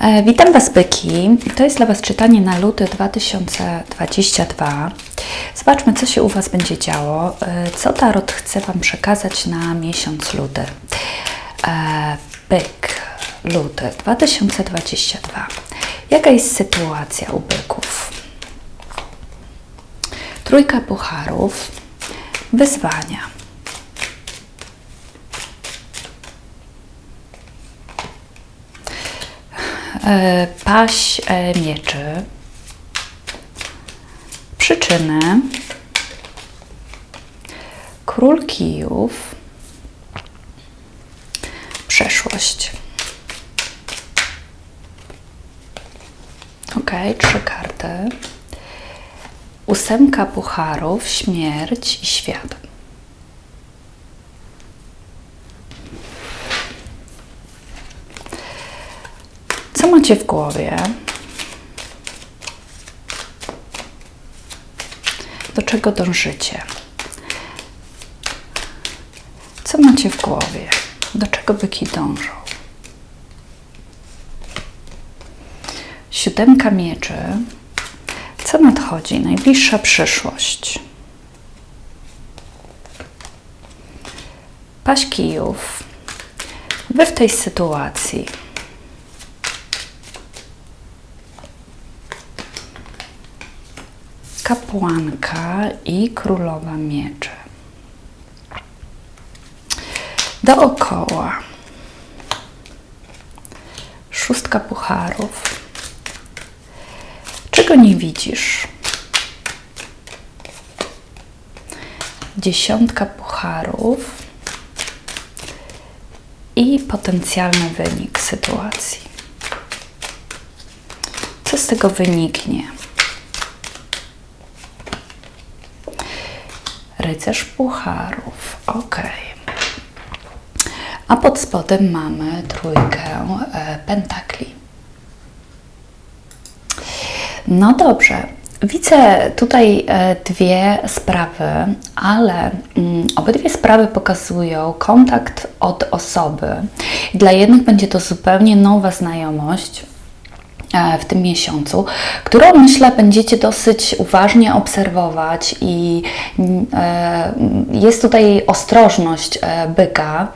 E, Witam Was, byki. To jest dla Was czytanie na luty 2022. Zobaczmy, co się u Was będzie działo. E, Co Tarot chce Wam przekazać na miesiąc luty. E, Byk, luty 2022. Jaka jest sytuacja u byków? Trójka pucharów, wyzwania. E, paść e, mieczy, przyczyny, król kijów, przeszłość. Ok, trzy karty. Ósemka pucharów, śmierć i świat. Co w głowie? Do czego dążycie? Co macie w głowie? Do czego byki dążą? Siódemka mieczy. Co nadchodzi? Najbliższa przyszłość. Paść kijów. Wy w tej sytuacji. Kapłanka i królowa mieczy. Dookoła szóstka pucharów. Czego nie widzisz? Dziesiątka pucharów i potencjalny wynik sytuacji. Co z tego wyniknie? Rycerz pucharów. Ok. A pod spodem mamy trójkę e, pentakli. No dobrze. Widzę tutaj e, dwie sprawy, ale mm, obydwie sprawy pokazują kontakt od osoby. Dla jednych będzie to zupełnie nowa znajomość, w tym miesiącu, którą myślę będziecie dosyć uważnie obserwować i e, jest tutaj ostrożność e, byka.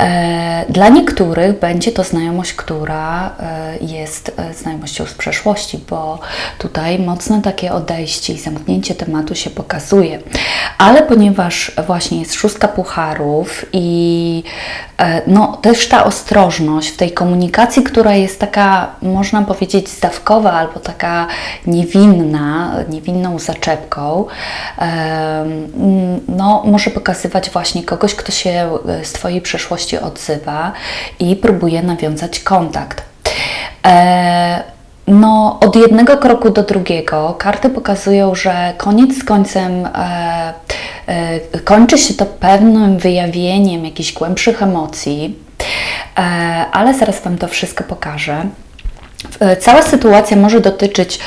E, Dla niektórych będzie to znajomość, która e, jest e, znajomością z przeszłości, bo tutaj mocne takie odejście i zamknięcie tematu się pokazuje. Ale ponieważ właśnie jest szóstka pucharów i no, też ta ostrożność w tej komunikacji, która jest taka, można powiedzieć, zdawkowa albo taka niewinna, niewinną zaczepką, no, może pokazywać właśnie kogoś, kto się z Twojej przeszłości odzywa i próbuje nawiązać kontakt. E, no, od jednego kroku do drugiego karty pokazują, że koniec z końcem e, e, kończy się to pewnym wyjawieniem jakichś głębszych emocji, ale zaraz Wam to wszystko pokażę. Cała sytuacja może dotyczyć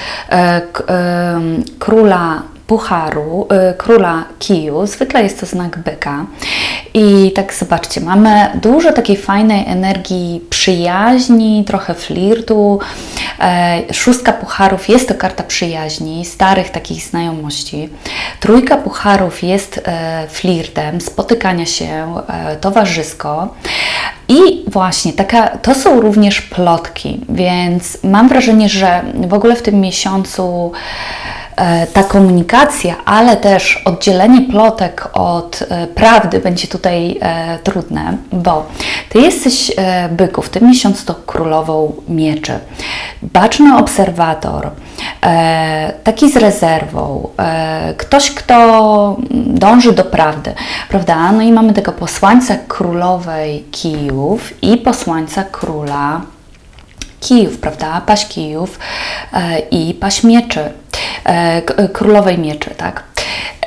króla pucharu, e, króla kiju. Zwykle jest to znak byka. I tak zobaczcie, mamy dużo takiej fajnej energii przyjaźni, trochę flirtu. E, Szóstka pucharów jest to karta przyjaźni, starych takich znajomości. Trójka pucharów jest e, flirtem, spotykania się e, towarzysko. I właśnie, taka, to są również plotki, więc mam wrażenie, że w ogóle w tym miesiącu ta komunikacja, ale też oddzielenie plotek od e, prawdy będzie tutaj e, trudne, bo Ty jesteś e, byku, w tym miesiącu to królową mieczy. Baczny obserwator, e, taki z rezerwą, e, ktoś, kto dąży do prawdy, prawda? No i mamy tego posłańca królowej kijów i posłańca króla kijów, prawda? Paść kijów e, i paść mieczy, e, e, królowej mieczy, tak?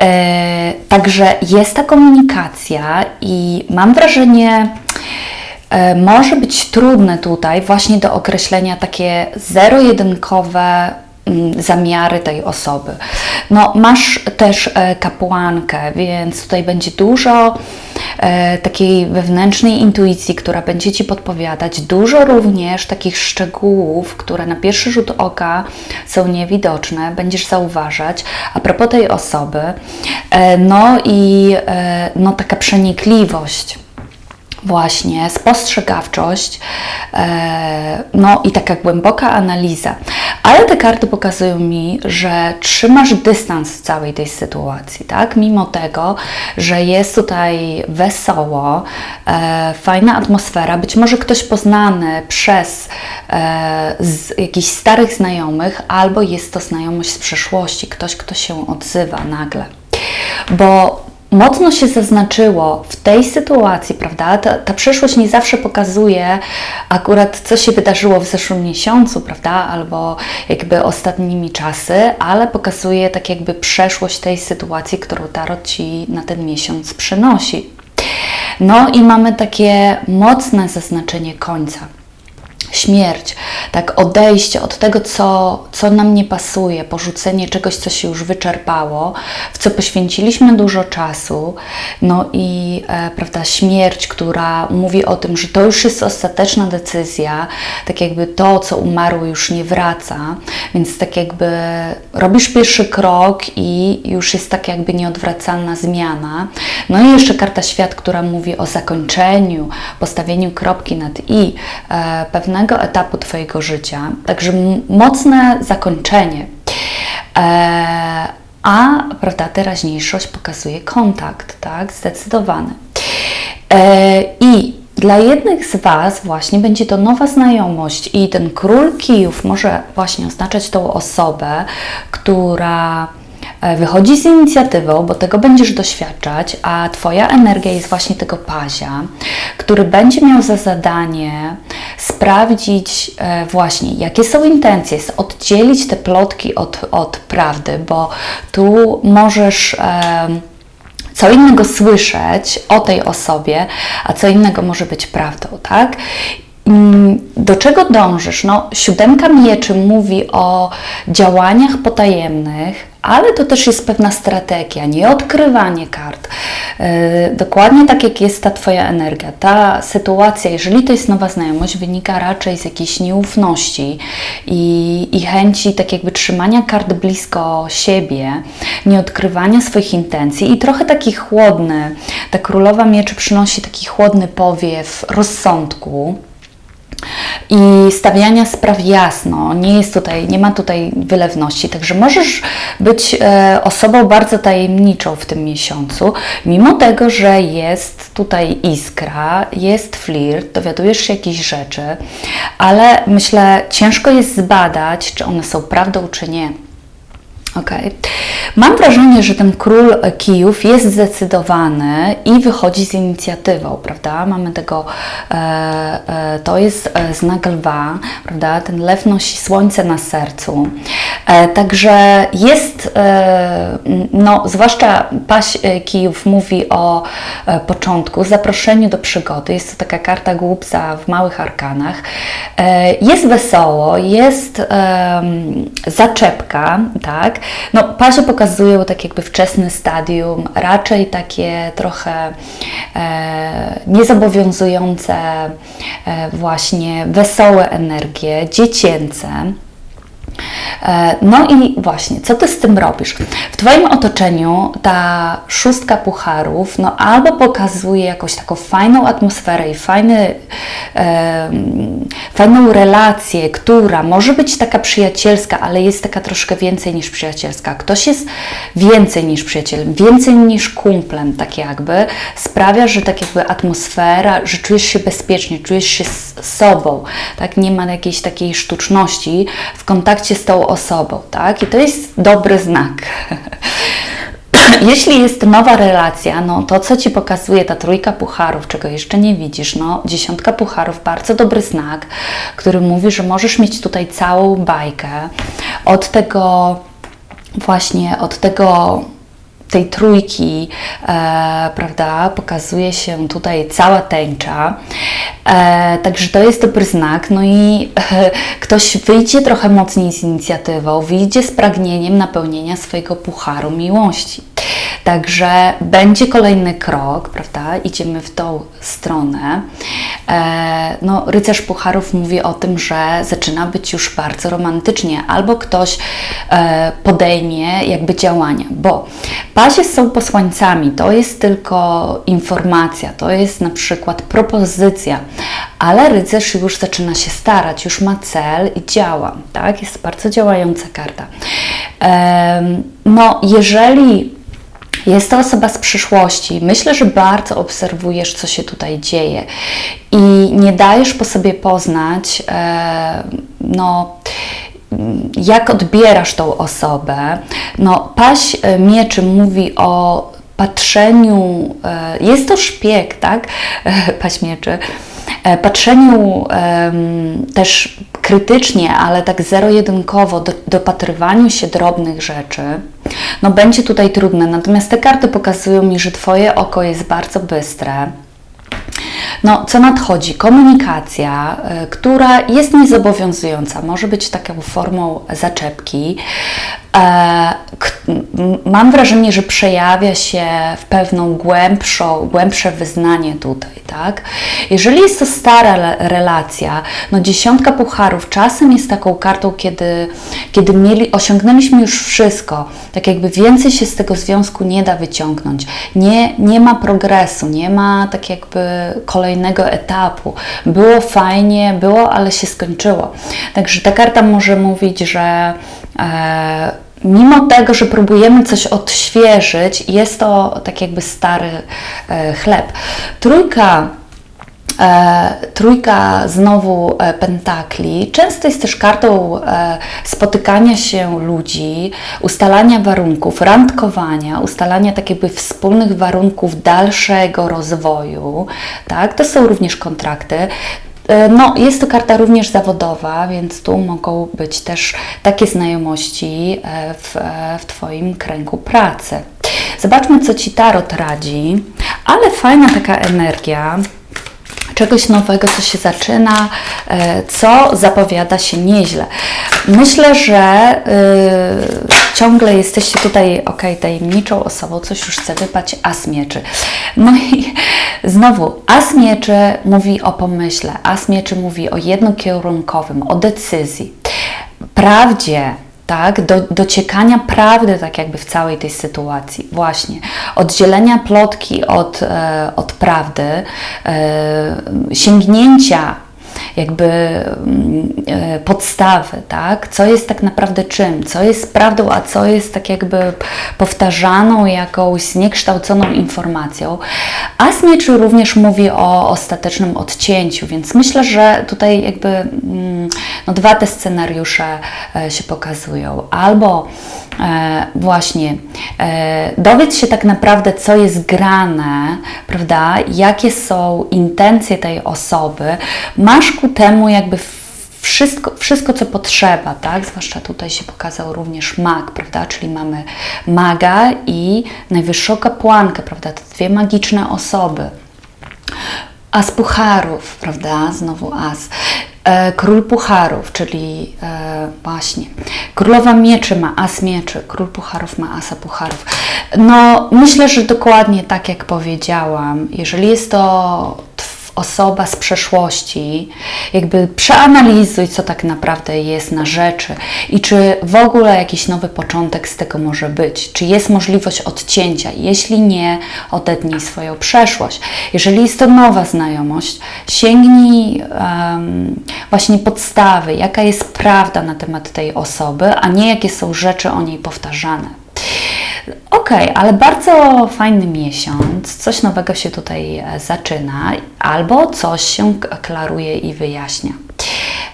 E, także jest ta komunikacja i mam wrażenie, e, może być trudne tutaj właśnie do określenia takie zero-jedynkowe zamiary tej osoby. No, masz też e, kapłankę, więc tutaj będzie dużo e, takiej wewnętrznej intuicji, która będzie Ci podpowiadać, dużo również takich szczegółów, które na pierwszy rzut oka są niewidoczne, będziesz zauważać a propos tej osoby. E, no i no, taka przenikliwość właśnie spostrzegawczość, e, no i taka głęboka analiza. Ale te karty pokazują mi, że trzymasz dystans w całej tej sytuacji, tak? Mimo tego, że jest tutaj wesoło, e, fajna atmosfera, być może ktoś poznany przez e, jakichś starych znajomych, albo jest to znajomość z przeszłości, ktoś, kto się odzywa nagle. Bo mocno się zaznaczyło w tej sytuacji, prawda? Ta, ta przyszłość nie zawsze pokazuje akurat, co się wydarzyło w zeszłym miesiącu, prawda? Albo jakby ostatnimi czasy, ale pokazuje tak jakby przeszłość tej sytuacji, którą Tarot Ci na ten miesiąc przynosi. No i mamy takie mocne zaznaczenie końca śmierć, tak odejście od tego, co, co nam nie pasuje, porzucenie czegoś, co się już wyczerpało, w co poświęciliśmy dużo czasu, no i e, prawda, śmierć, która mówi o tym, że to już jest ostateczna decyzja, tak jakby to, co umarło, już nie wraca, więc tak jakby robisz pierwszy krok i już jest tak jakby nieodwracalna zmiana. No i jeszcze karta świat, która mówi o zakończeniu, postawieniu kropki nad i e, pewnego pewnego etapu Twojego życia, także mocne zakończenie. E, a prawda, teraźniejszość pokazuje kontakt, tak, zdecydowany. E, I dla jednych z Was właśnie będzie to nowa znajomość i ten król kijów może właśnie oznaczać tą osobę, która wychodzi z inicjatywą, bo tego będziesz doświadczać, a Twoja energia jest właśnie tego pazia, który będzie miał za zadanie sprawdzić e, właśnie, jakie są intencje, oddzielić te plotki od, od prawdy, bo tu możesz co innego słyszeć o tej osobie, a co innego może być prawdą, tak? Mm, do czego dążysz? No, siódemka mieczy mówi o działaniach potajemnych, ale to też jest pewna strategia, nie odkrywanie kart. Yy, dokładnie tak, jak jest ta Twoja energia. Ta sytuacja, jeżeli to jest nowa znajomość, wynika raczej z jakiejś nieufności i, i chęci tak jakby trzymania kart blisko siebie, nie odkrywania swoich intencji i trochę taki chłodny, ta królowa mieczy przynosi taki chłodny powiew rozsądku, i stawiania spraw jasno. Nie jest tutaj, nie ma tutaj wylewności, także możesz być e, osobą bardzo tajemniczą w tym miesiącu, mimo tego, że jest tutaj iskra, jest flirt, dowiadujesz się jakichś rzeczy, ale myślę, ciężko jest zbadać, czy one są prawdą, czy nie. Okay. Mam wrażenie, że ten król kijów jest zdecydowany i wychodzi z inicjatywą, prawda? Mamy tego, e, e, to jest e, znak lwa, prawda? Ten lew nosi słońce na sercu. E, także jest, e, no, zwłaszcza paś e, kijów mówi o początku, zaproszeniu do przygody. Jest to taka karta głupca w małych arkanach. Jest wesoło, jest zaczepka, tak? No, pasie pokazują tak jakby wczesne stadium, raczej takie trochę e, niezobowiązujące, e, właśnie wesołe energie, dziecięce. E, no i właśnie, co ty z tym robisz? W Twoim otoczeniu ta szóstka pucharów, no albo pokazuje jakąś taką fajną atmosferę i fajny, e, fajną relację, która może być taka przyjacielska, ale jest taka troszkę więcej niż przyjacielska. Ktoś jest więcej niż przyjacielem, więcej niż kumplem, tak jakby, sprawia, że tak jakby atmosfera, że czujesz się bezpiecznie, czujesz się z sobą, tak? Nie ma jakiejś takiej sztuczności w kontakcie z tą osobą, tak? I to jest dobry znak. Jeśli jest nowa relacja, no to co Ci pokazuje ta trójka pucharów, czego jeszcze nie widzisz, no dziesiątka pucharów, bardzo dobry znak, który mówi, że możesz mieć tutaj całą bajkę od tego właśnie, od tego tej trójki, e, prawda, pokazuje się tutaj cała tęcza. E, także to jest dobry znak. No i e, ktoś wyjdzie trochę mocniej z inicjatywą, wyjdzie z pragnieniem napełnienia swojego pucharu miłości. Także będzie kolejny krok, prawda? Idziemy w tą stronę. E, no, rycerz Pucharów mówi o tym, że zaczyna być już bardzo romantycznie, albo ktoś e, podejmie jakby działania, bo pazie są posłańcami, to jest tylko informacja, to jest na przykład propozycja, ale rycerz już zaczyna się starać, już ma cel i działa, tak? Jest bardzo działająca karta. E, no, jeżeli jest to osoba z przyszłości. Myślę, że bardzo obserwujesz, co się tutaj dzieje i nie dajesz po sobie poznać, e, no, jak odbierasz tą osobę. No, paść e, mieczy mówi o patrzeniu, e, jest to szpieg, tak? Paść mieczy. Patrzeniu też krytycznie, ale tak zero-jedynkowo, do, dopatrywaniu się drobnych rzeczy, no będzie tutaj trudne. Natomiast te karty pokazują mi, że Twoje oko jest bardzo bystre. No, co nadchodzi? Komunikacja, y, która jest niezobowiązująca, może być taką formą zaczepki. E, mam wrażenie, że przejawia się w pewną głębszą, głębsze wyznanie tutaj, tak? Jeżeli jest to stara relacja, no dziesiątka pucharów czasem jest taką kartą, kiedy, kiedy mieli, osiągnęliśmy już wszystko, tak jakby więcej się z tego związku nie da wyciągnąć. Nie, nie ma progresu, nie ma tak jakby kolejnego etapu. Było fajnie, było, ale się skończyło. Także ta karta może mówić, że e, mimo tego, że próbujemy coś odświeżyć, jest to tak jakby stary e, chleb. Trójka trójka znowu e, pentakli często jest też kartą e, spotykania się ludzi, ustalania warunków, randkowania, ustalania tak jakby wspólnych warunków dalszego rozwoju. Tak? To są również kontrakty. E, no, jest to karta również zawodowa, więc tu mogą być też takie znajomości e, w, e, w Twoim kręgu pracy. Zobaczmy, co Ci Tarot radzi, ale fajna taka energia czegoś nowego, co się zaczyna, co zapowiada się nieźle. Myślę, że yy, ciągle jesteście tutaj, ok, tajemniczą osobą, coś już chce wypać, as mieczy. No i znowu, as mieczy mówi o pomyśle, as mieczy mówi o jednokierunkowym, o decyzji, prawdzie, tak, do, dociekania prawdy, tak jakby w całej tej sytuacji, właśnie, oddzielenia plotki od, e, od prawdy, e, sięgnięcia jakby mm, e, podstawy, tak? Co jest tak naprawdę czym, co jest prawdą, a co jest tak jakby powtarzaną jakąś zniekształconą informacją. A Smieczy również mówi o ostatecznym odcięciu, więc myślę, że tutaj jakby mm, no, dwa te scenariusze e, się pokazują. Albo e, właśnie e, dowiedz się tak naprawdę, co jest grane, prawda, jakie są intencje tej osoby, masz ku temu jakby wszystko, wszystko, co potrzeba, tak? Zwłaszcza tutaj się pokazał również mag, prawda? Czyli mamy maga i najwyższą kapłankę, prawda? Te dwie magiczne osoby. As pucharów, prawda? Znowu as. E, król pucharów, czyli e, właśnie królowa mieczy ma as mieczy, król pucharów ma asa pucharów. No, myślę, że dokładnie tak jak powiedziałam, jeżeli jest to osoba z przeszłości, jakby przeanalizuj, co tak naprawdę jest na rzeczy i czy w ogóle jakiś nowy początek z tego może być, czy jest możliwość odcięcia. Jeśli nie, odetnij swoją przeszłość. Jeżeli jest to nowa znajomość, sięgnij um, właśnie podstawy, jaka jest prawda na temat tej osoby, a nie jakie są rzeczy o niej powtarzane. Ok, ale bardzo fajny miesiąc, coś nowego się tutaj e, zaczyna, albo coś się klaruje i wyjaśnia.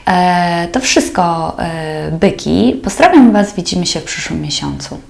E, to wszystko, e, byki. Pozdrawiam Was, widzimy się w przyszłym miesiącu.